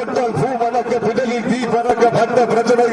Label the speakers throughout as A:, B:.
A: பொட்டல் பூ மணக்க பிடலில் தீ பறக்க பட்ட பிரச்சனைகள்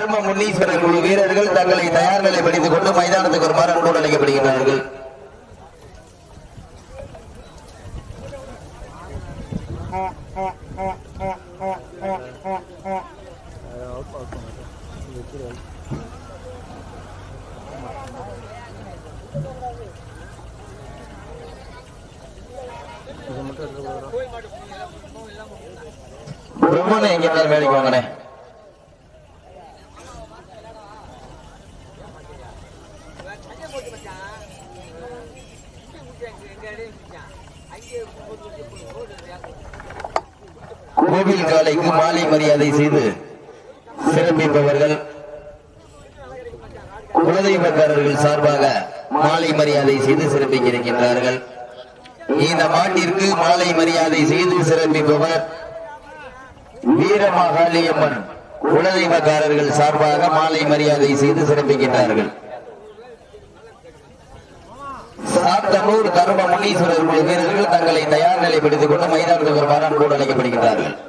B: தர்ம முனீஸ்வரர் குழு வீரர்கள் தங்களை தயார் நிலைப்படுத்திக் கொண்டு மைதானத்துக்கு வருமாறு அன்போடு அழைக்கப்படுகிறார்கள் பிரம்மனை எங்க வேலைக்கு வாங்கினேன் கோவில் காலைக்கு மாலை மரியாதை செய்து சிறப்பிப்பவர்கள் குலதெய்வக்காரர்கள் சார்பாக மாலை மரியாதை செய்து சிறப்பிக்க இந்த மாட்டிற்கு மாலை மரியாதை செய்து சிறப்பிப்பவர் வீரமகாளியம்மன் குலதெய்வக்காரர்கள் சார்பாக மாலை மரியாதை செய்து சிறப்பிக்கின்றார்கள். சாத்தனூர் தர்ம முனீஸ்வரர் வீரர்கள் தங்களை தயார் நிலைப்படுத்திக் கொண்டு மைதானத்துக்கு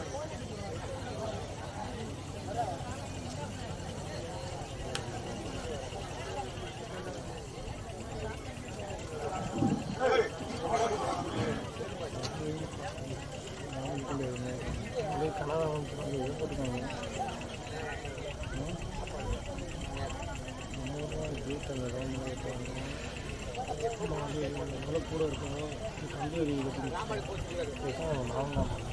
B: கூட இருக்கணும் அழைக்கப்படுகின்றார்கள்
A: இன்றைய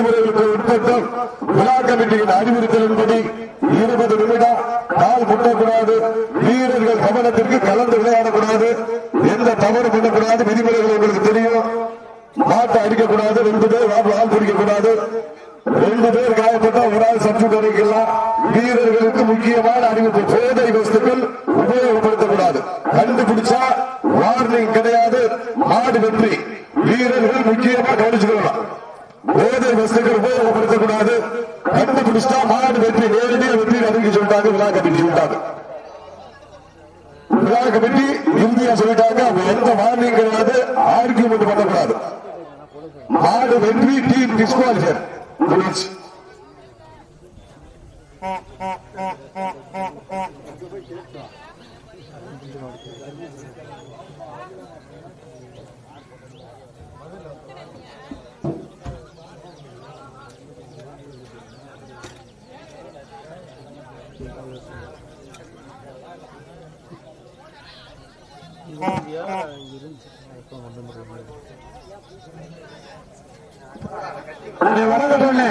A: விதிமுறைகளுக்கு உட்பட்டும் விழா கமிட்டியின் அறிவுறுத்தலின்படி இருபது நிமிடம் கால் முட்டக்கூடாது. வீரர்கள் கவனத்திற்கு கலந்து விளையாடக்கூடாது. எந்த தவறு பண்ணக்கூடாது. விதிமுறைகள் உங்களுக்கு தெரியும். மாட்டை அடிக்கக்கூடாது. ரெண்டு பேர் ஆள் ஆள் பிடிக்கக்கூடாது ரெண்டு பேர் காயப்பட்ட ஒரு ஆள் சற்று குறைக்கலாம் வீரர்களுக்கு முக்கியமான அறிவிப்பு போதை வஸ்துக்கள் உபயோகப்படுத்தக்கூடாது. கண்டுபிடிச்சா வார்னிங் கிடையாது. மாடு வெற்றி. வீரர்கள் முக்கியமா கவனிச்சுக்கலாம் போதை வசதிகள் உபயோகப்படுத்தக்கூடாது. கண்டுபிடிச்சா மாநாடு வெற்றி நேரடியாக வெற்றி அறிவிக்க சொல்லிட்டாங்க விழா கமிட்டி சொல்லிட்டாங்க. விழா கமிட்டி இந்தியா சொல்லிட்டாங்க அவங்க எந்த வார்னிங் கிடையாது ஆர்கியூமெண்ட் பண்ணக்கூடாது. மாடு வெற்றி டீம் டிஸ்குவாலிஃபயர் Thank
C: you. வணக்கம் அண்ணே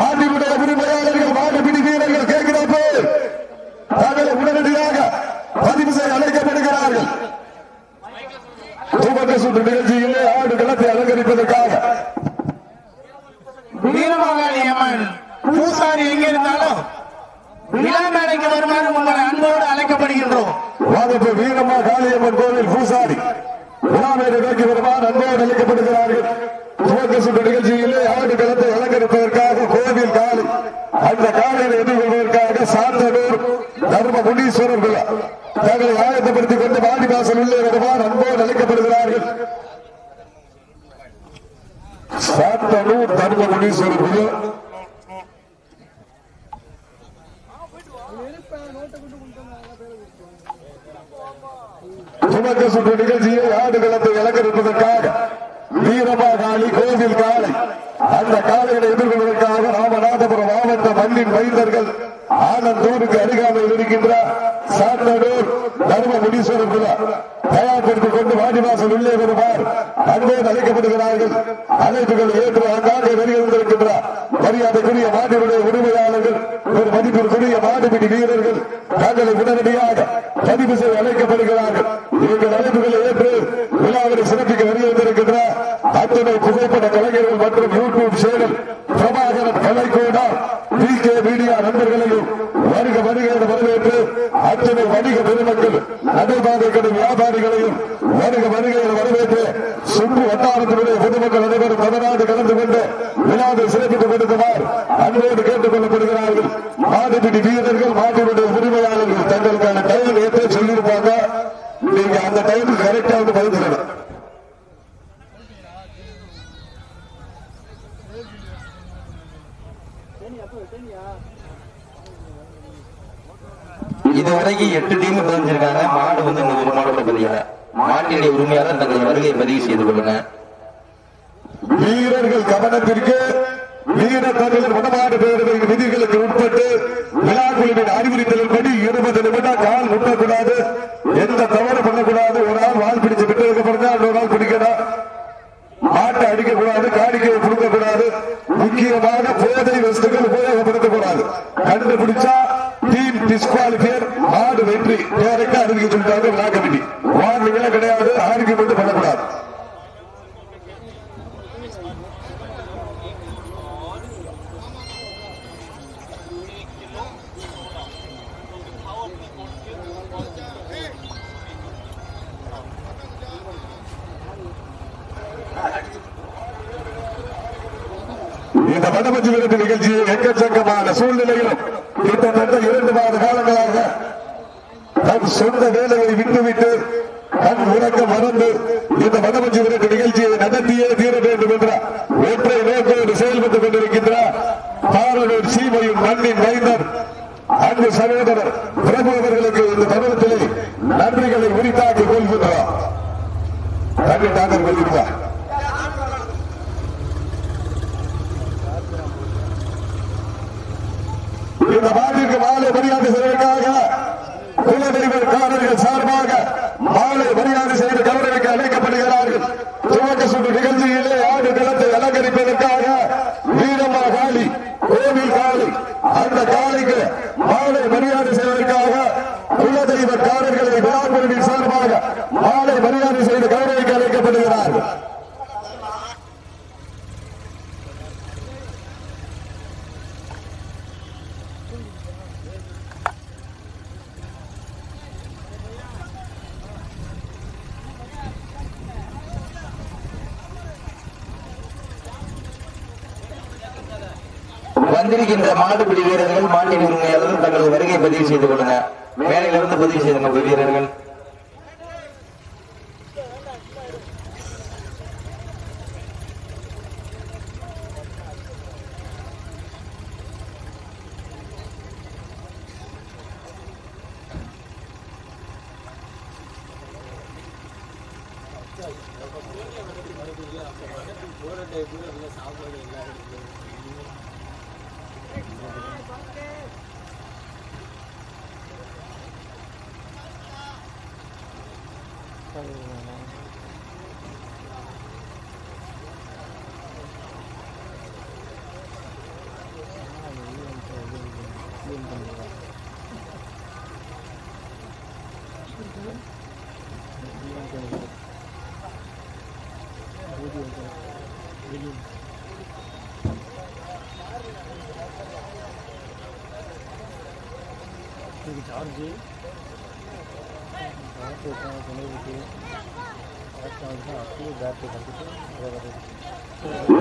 A: ஆண்டினுடைய உரிமையாளர்கள் வீரர்கள் தங்களை உடனடியாக பதிவு செய்ய அழைக்கப்படுகிறார்கள் சுற்று நிகழ்ச்சியிலே ஆடு களத்தை அலங்கரிப்பதற்காக
C: வீரமாகாளி அம்மன் பூசாரி எங்க இருந்தாலும் விழா மேடைக்கு வருமாறு உங்களை அன்போடு அழைக்கப்படுகின்றோம்
A: வாங்கப்பு வீரமா காளியம்மன் கோவில் பூசாரி. விழாமேடு நோக்கி வருமாறு அன்போடு அழைக்கப்படுகிறார்கள். துவக்க சுற்று நிகழ்ச்சியிலே ஆடு களத்தை அலங்கரிப்பதற்காக கோவில் காளை அந்த காலையை எதிர்கொள்வதற்காக சாந்தனூர் தர்ம முனீஸ்வரர் தங்களை ஆயத்தப்படுத்திக் கொண்டு வாடி வாசல் உள்ளே வருமாறு அன்போடு அழைக்கப்படுகிறார்கள். சாத்தனூர் தர்ம முனீஸ்வரர் துவக்க சுற்று நிகழ்ச்சியை ஆடுகளத்தை அலங்கரிப்பதற்காக வீரமாகாளி கோவில் காளை அந்த காளைகளை எதிர்கொள்வதற்காக ராமநாதபுரம் மாவட்ட மண்ணின் மைந்தர்கள் ஆனந்தூருக்கு அருகாமையில் இருக்கின்ற சாத்தனூர் தர்ம முனீஸ்வரர் விழா தயார்படுத்திக் கொண்டு வாடிவாசல் உள்ளே வருவார் அன்போடு அழைக்கப்படுகிறார்கள். அழைப்புகள் ஏற்று ஆங்காங்கே வெளியிருந்திருக்கின்றார் மரியாதைக்குரிய மாட்டினுடைய உரிமையாளர்கள் ஒரு மதிப்பிற்குரிய மாடுபிடி வீரர்கள் தங்களை உடனடியாக பதிவு செய்ய அழைக்கப்படுகிறார்கள். எங்கள் அழைப்புகளை ஏற்று விழாவினை சிறப்பிக்க வெளியிருந்திருக்கின்ற அத்தனை புகைப்பட கலை யூடியூப் பிரபாகரன் கலைக்கூடா பி கே மீடியா நண்பர்களையும் வணிக வருக வரவேற்று அத்தனை வணிக பெருமக்கள் நடைபாதை கடை வியாபாரிகளையும் வணிக வருக வரவேற்று சுற்று வட்டாரத்தினுடைய பொதுமக்கள் அனைவரும் தமிழ்நாடு கலந்து கொண்டு விழா சிறப்பித்துக் கொடுக்குமாறு அன்போடு கேட்டுக் கொள்ளப்படுகிறார்கள் மாடுபிடி வீரர்கள் மாட்டினுடைய உரிமையாளர்கள் தங்களுக்கான டைம் ஏற்ற சொல்லியிருப்பாங்க நீங்க அந்த டைமுக்கு கரெக்டா வந்து பதில் சொல்லணும்
B: இதுவரைக்கும் எட்டு டீம் பதிஞ்சிருக்காங்க மாடு வந்து இன்னும் ஒரு மாடோட பதியல மாட்டினுடைய உரிமையாளர் தங்கள் வருகையை பதிவு செய்து கொள்ளுங்க
A: வீரர்கள் கவனத்திற்கு வீர தமிழர் வடமாடு பேரவை விதிகளுக்கு உட்பட்டு விழா அறிவுறுத்தலின்படி இருபது நிமிடம் கால் முட்டக்கூடாது. எந்த தவறு பண்ணக்கூடாது. ஒரு ஆள் வால் பிடிச்சு விட்டதுக்கு பிறகு இன்னொரு ஆள் பிடிக்கணும். மாட்டை அடிக்கக்கூடாது காணிக்கையை கொடுக்கக்கூடாது முக்கியமாக போதை வசதிகள் உபயோகப்படுத்தக்கூடாது. கண்டுபிடிச்சா டீம் டிஸ்குவாலிஃபியர் மாடு வெற்றி. டேரக்டா அறிவிக்க சொல்லிட்டாங்க விழா கமிட்டி வார்னிங்களே கிடையாது ஆர்கியூமெண்ட் பண்ணக்கூடாது இந்த வடமஞ்சு விருது நிகழ்ச்சியில் எக்கச்சக்கமான சூழ்நிலையிலும் கிட்டத்தட்ட இரண்டு மாத காலங்களாக தன் சொந்த வேலையை விட்டுவிட்டு தன் உறக்க மறந்து இந்த வடமஞ்சு விரட்டு நிகழ்ச்சியை நடத்தியே தீர வேண்டும் என்ற ஒற்றை நோக்கோடு செயல்பட்டுக் கொண்டிருக்கின்ற பாரலூர் சீமையின் மண்ணின் மைந்தர் அன்பு சகோதரர் பிரபு அவர்களுக்கு இந்த தருணத்திலே நன்றிகளை உரித்தாக்கி கொள்கின்றோம் நன்றி டாக்டர் கொள்கிறார் இந்த மாட்டிற்கு மாலை மரியாதை செய்வதற்காக குலதெய்வக்காரர்கள் சார்பாக மாலை மரியாதை செய்து கௌரவிக்க அழைக்கப்படுகிறார்கள் துவக்க சுற்று நிகழ்ச்சியிலே ஆடு களத்தை அலங்கரிப்பதற்காக வீரம்மா காளி கோவில் காளி அந்த காளிக்கு மாலை மரியாதை செய்வதற்காக குலதெய்வக்காரர்களை விழாக்குழுவின் சார்பாக மாலை மரியாதை செய்து கௌரவிக்க அழைக்கப்படுகிறார்கள்
B: வந்திருக்கின்ற மாடுபிடி வீரர்கள் மாட்டின் உரிமையாளர்கள் தங்களது வருகை பதிவு செய்து கொள்ளுங்க. மேலையிலிருந்து பதிவு செய்துங்க உங்க வீரர்கள்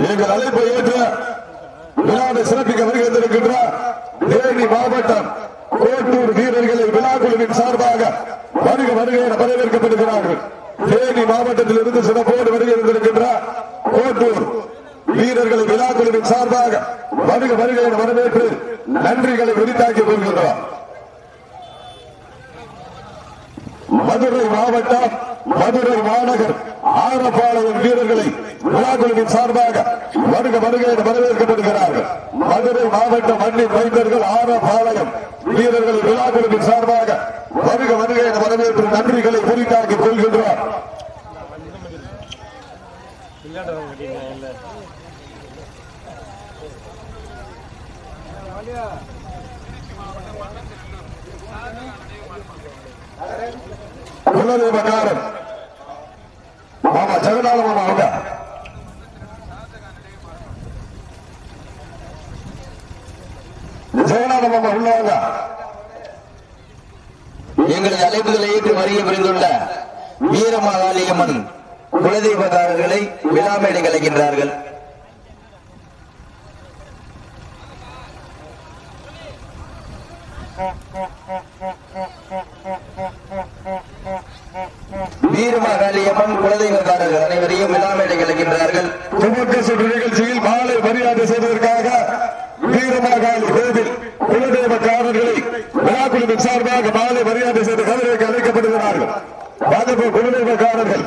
A: எங்கள் அழைப்பை ஏற்ற விழாவை சிறப்பிக்க வருகின்றிருக்கின்ற தேனி மாவட்டம் கோட்டூர் வீரர்களை விழா குழுவின் சார்பாக வருக வரவேற்கப்படுகிறார்கள் தேனி மாவட்டத்தில் இருந்து சிறப்போடு வருகின்றிருக்கின்ற கோட்டூர் வீரர்களை விழாக்குழுவின் சார்பாக வருக வருக வரவேற்று நன்றிகளை விரித்தாக்கி கொள்கின்றார் மதுரை மாவட்டம் மதுரை மாநகர் ஆரப்பாளையம் வீரர்களை விழாக்குழுவின் சார்பாக வருக வருகை என வரவேற்கப்படுகிறார்கள். மதுரை மாவட்ட மண்ணின் மைந்தர்கள் ஆரப்பாளையம் வீரர்களை விழாக்குழுவின் சார்பாக வருக வருக என வரவேற்பு நன்றிகளை குறித்தாக்கிக் கொள்கின்றோம். குலதெய்வக்காரன் மாமா ஜெகநாத மாமா அவங்க ஜெகநாத மாமா உள்ளவங்க
B: எங்களது அழைப்புகளை ஏற்று வருகை புரிந்துள்ள வீரமாதாளியம்மன் குலதெய்வதாரர்களை விழாமேடை கலைக்கின்றார்கள் வீரமாகாளியம்மன் குலதெய்வதாரர்கள் அனைவரையும் விழாமேடை கலைக்கின்றார்கள்
A: துவக்க சுற்று நிகழ்ச்சியில் மாலை மரியாதை செய்வதற்காக வீரமாகாளி கோவில் குலதெய்வக்காரர்களை விழாக்குழுவின் சார்பாக மாலை மரியாதை செய்து கதிரைக்கு அழைக்கப்படுகிறார்கள் பாஜக குலதெய்வக்காரர்கள்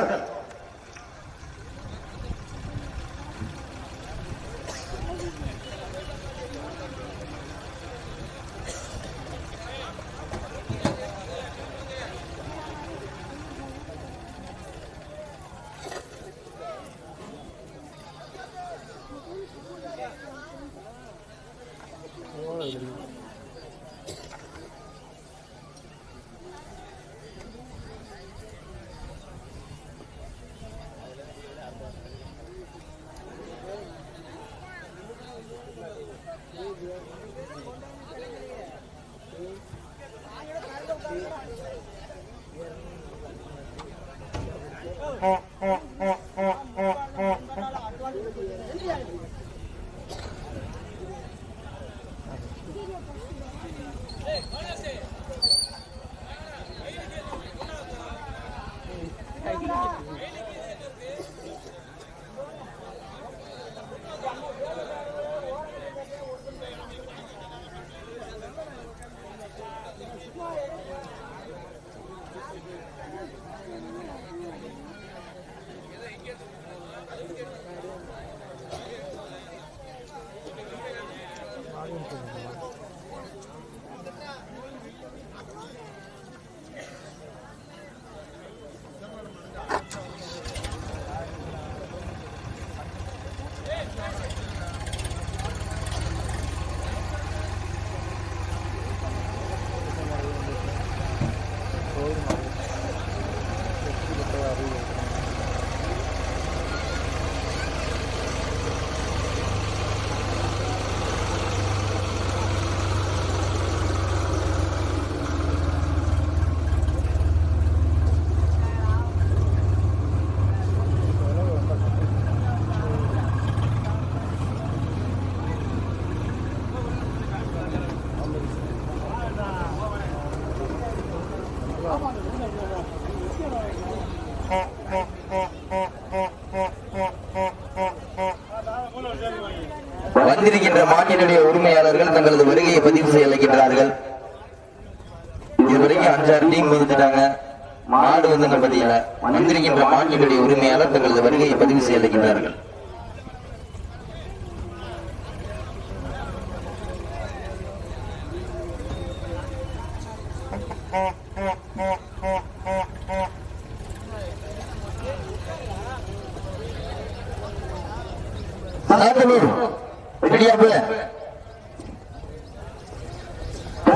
B: Hey,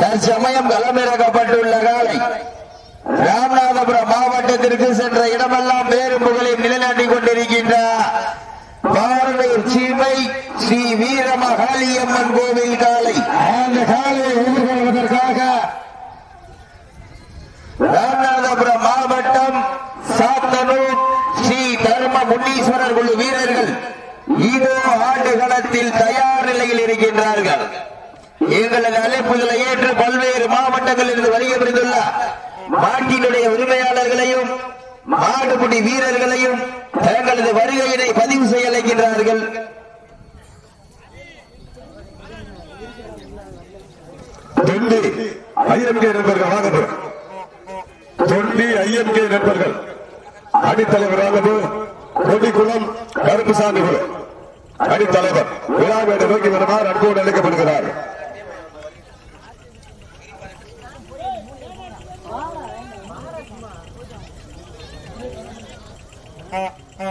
B: தற்சமயம் களமிறக்கப்பட்டுள்ள காலை ராமநாதபுரம் மாவட்டத்திற்கு சென்ற இடமெல்லாம் பேரும் புகழையும் நிலை படைப்புடி வீரர்களையும் தங்களது வருகையினை பதிவு செய்ய அழைக்கின்றார்கள்.
A: தொண்டி ஐஎம்கே நண்பர்கள் வாங்கப்படும் தொண்டி ஐஎம்கே நண்பர்கள். அடித்தலைவராக கொடிக்குளம் கருப்புசாமி குழு. அடித்தலைவர் விழாவை நோக்கி வருமாறு அன்போடு அழைக்கப்படுகிறார். Ha ha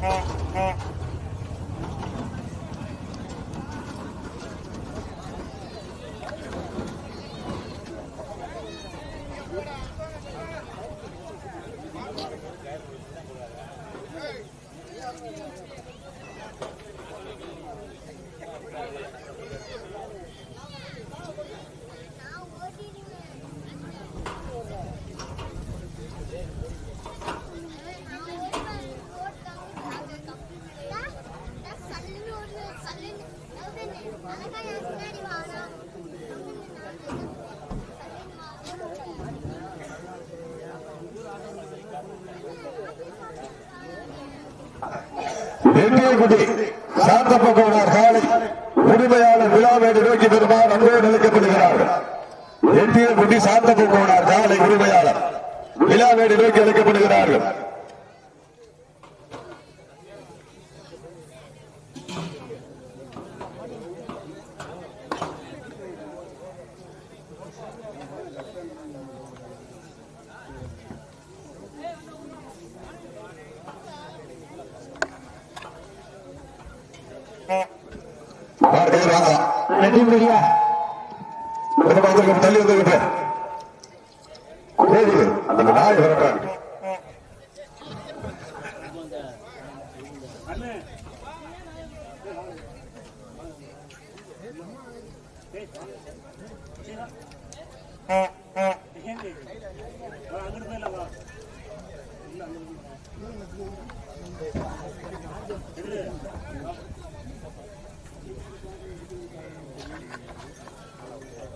A: ha ha விழாவில் நிறுத்தி அளிக்கப்படுகிறார்கள்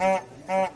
A: uh,
D: uh.